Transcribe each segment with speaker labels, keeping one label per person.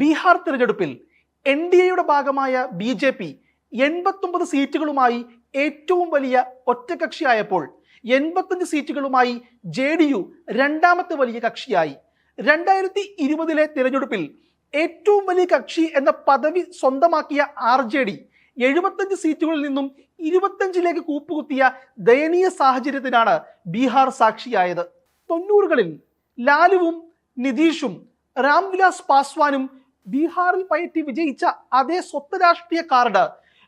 Speaker 1: ബീഹാർ തിരഞ്ഞെടുപ്പിൽ N D എയുടെ ഭാഗമായ ബി ജെ പി എൺപത്തൊമ്പത് സീറ്റുകളുമായി ഏറ്റവും വലിയ ഒറ്റകക്ഷിയായപ്പോൾ എൺപത്തഞ്ച് സീറ്റുകളുമായി ജെ ഡി യു രണ്ടാമത്തെ വലിയ കക്ഷിയായി. രണ്ടായിരത്തി ഇരുപതിലെ തിരഞ്ഞെടുപ്പിൽ ഏറ്റവും വലിയ കക്ഷി എന്ന പദവി സ്വന്തമാക്കിയ ആർ ജെ ഡി എഴുപത്തഞ്ച് സീറ്റുകളിൽ നിന്നും ഇരുപത്തഞ്ചിലേക്ക് കൂപ്പുകുത്തിയ ദയനീയ സാഹചര്യത്തിനാണ് ബീഹാർ സാക്ഷിയായത്. തൊണ്ണൂറുകളിൽ ലാലുവും നിതീഷും രാംവിലാസ് പാസ്വാനും ബീഹാറിൽ പയറ്റി വിജയിച്ച അതേ സ്വത്ത് രാഷ്ട്രീയ കാർഡ്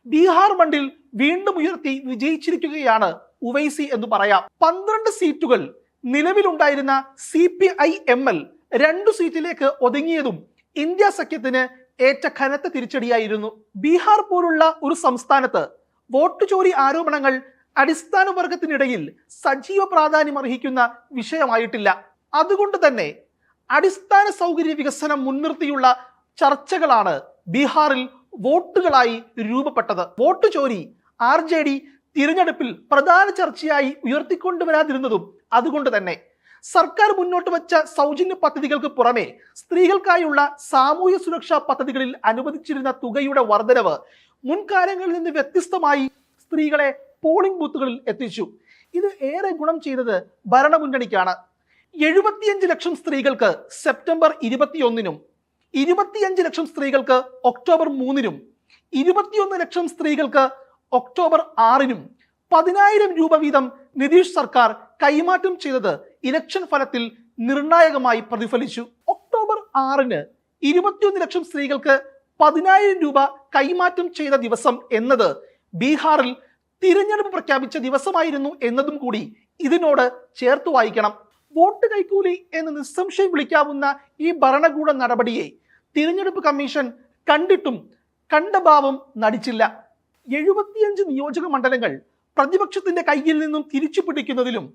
Speaker 1: ബീഹാർ മണ്ഡിൽ വീണ്ടും ഉയർത്തി വിജയിച്ചിരിക്കുകയാണ് ഉവൈസി എന്ന് പറയാം. പന്ത്രണ്ട് സീറ്റുകൾ നിലവിലുണ്ടായിരുന്ന C P I M L രണ്ടു സീറ്റിലേക്ക് ഒതുങ്ങിയതും ഇന്ത്യ സഖ്യത്തിന് ഏറ്റ കനത്ത തിരിച്ചടിയായിരുന്നു. ബീഹാർ പോലുള്ള ഒരു സംസ്ഥാനത്ത് വോട്ട് ചോരി ആരോപണങ്ങൾ അടിസ്ഥാന വർഗത്തിനിടയിൽ സജീവ പ്രാധാന്യം അർഹിക്കുന്ന വിഷയമായിട്ടില്ല. അതുകൊണ്ട് തന്നെ അടിസ്ഥാന സൗകര്യ വികസനം മുൻനിർത്തിയുള്ള ചർച്ചകളാണ് ബീഹാറിൽ വോട്ടുകളായി രൂപപ്പെട്ടത്. വോട്ട് ചോരി ആർ ജെ ഡി തിരഞ്ഞെടുപ്പിൽ പ്രധാന ചർച്ചയായി ഉയർത്തിക്കൊണ്ടുവരാതിരുന്നതും അതുകൊണ്ട് തന്നെ. സർക്കാർ മുന്നോട്ട് വച്ച സൗജന്യ പദ്ധതികൾക്ക് പുറമെ സ്ത്രീകൾക്കായുള്ള സാമൂഹ്യ സുരക്ഷാ പദ്ധതികളിൽ അനുവദിച്ചിരുന്ന തുകയുടെ വർധനവ് മുൻകാലങ്ങളിൽ നിന്ന് വ്യത്യസ്തമായി സ്ത്രീകളെ പോളിംഗ് ബൂത്തുകളിൽ എത്തിച്ചു. ഇത് ഏറെ ഗുണം ചെയ്തത് ഭരണമുന്നണിക്കാണ്. എഴുപത്തിയഞ്ച് ലക്ഷം സ്ത്രീകൾക്ക് സെപ്റ്റംബർ ഇരുപത്തിയൊന്നിനും ഇരുപത്തിയഞ്ച് ലക്ഷം സ്ത്രീകൾക്ക് ഒക്ടോബർ മൂന്നിനും ഇരുപത്തിയൊന്ന് ലക്ഷം സ്ത്രീകൾക്ക് ഒക്ടോബർ ആറിനും പതിനായിരം രൂപ വീതം നിതീഷ് സർക്കാർ കൈമാറ്റം ചെയ്തത് ഇലക്ഷൻ ഫലത്തിൽ നിർണായകമായി പ്രതിഫലിച്ചു. ഒക്ടോബർ ആറിന് ഇരുപത്തിയൊന്ന് ലക്ഷം സ്ത്രീകൾക്ക് പതിനായിരം രൂപ കൈമാറ്റം ചെയ്ത ദിവസം എന്നത് ബീഹാറിൽ തിരഞ്ഞെടുപ്പ് പ്രഖ്യാപിച്ച ദിവസമായിരുന്നു എന്നതും കൂടി ഇതിനോട് ചേർത്ത് വായിക്കണം. വോട്ട് കൈക്കൂലി എന്ന് നിസ്സംശയം വിളിക്കാവുന്ന ഈ ഭരണകൂട നടപടിയെ തിരഞ്ഞെടുപ്പ് കമ്മീഷൻ കണ്ടിട്ടും കണ്ട ഭാവം നടിച്ചില്ല. എഴുപത്തിയഞ്ച് നിയോജക മണ്ഡലങ്ങൾ പ്രതിപക്ഷത്തിന്റെ കയ്യിൽ നിന്നും തിരിച്ചു പിടിക്കുന്നതിലും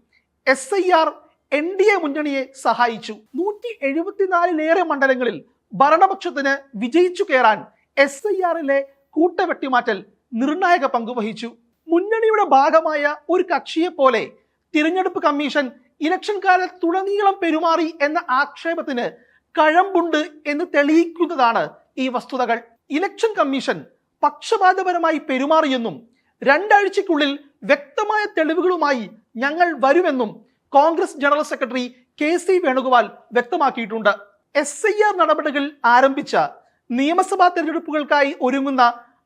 Speaker 1: S I R N D A മുന്നണിയെ സഹായിച്ചു. നൂറ്റി എഴുപത്തിനാലിലേറെ മണ്ഡലങ്ങളിൽ ഭരണപക്ഷത്തിന് വിജയിച്ചു കയറാൻ എസ് ഐ ആറിലെ കൂട്ടവെട്ടിമാറ്റൽ നിർണായക പങ്കുവഹിച്ചു മുന്നണിയുടെ ഭാഗമായ ഒരു കക്ഷിയെ പോലെ തിരഞ്ഞെടുപ്പ് കമ്മീഷൻ ഇലക്ഷൻ കാലത്തുടനീളം പെരുമാറി എന്ന ആക്ഷേപത്തിന് കഴമ്പുണ്ട് എന്ന് തെളിയിക്കുന്നതാണ് ഈ വസ്തുതകൾ. ഇലക്ഷൻ കമ്മീഷൻ പക്ഷപാതപരമായി പെരുമാറിയെന്നും രണ്ടാഴ്ചയ്ക്കുള്ളിൽ വ്യക്തമായ തെളിവുകളുമായി ഞങ്ങൾ വരുമെന്നും Congress general secretary K C Venugopal വ്യക്തമാക്കിയിട്ടുണ്ട്. എസ് ഐ ആർ നടപടികൾ ആരംഭിച്ച നിയമസഭാ തെരഞ്ഞെടുപ്പുകൾക്കായി ഒരുങ്ങുന്ന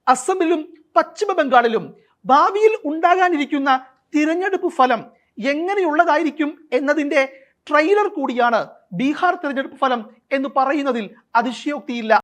Speaker 1: അസമിലും പശ്ചിമ ബംഗാളിലും ഭാവിയിൽ ഉണ്ടാകാനിരിക്കുന്ന തിരഞ്ഞെടുപ്പ് ഫലം എങ്ങനെയുള്ളതായിരിക്കും എന്നതിന്റെ ട്രെയിലർ കൂടിയാണ് ബീഹാർ തിരഞ്ഞെടുപ്പ് ഫലം എന്ന് പറയുന്നതിൽ അതിശയോക്തിയില്ല.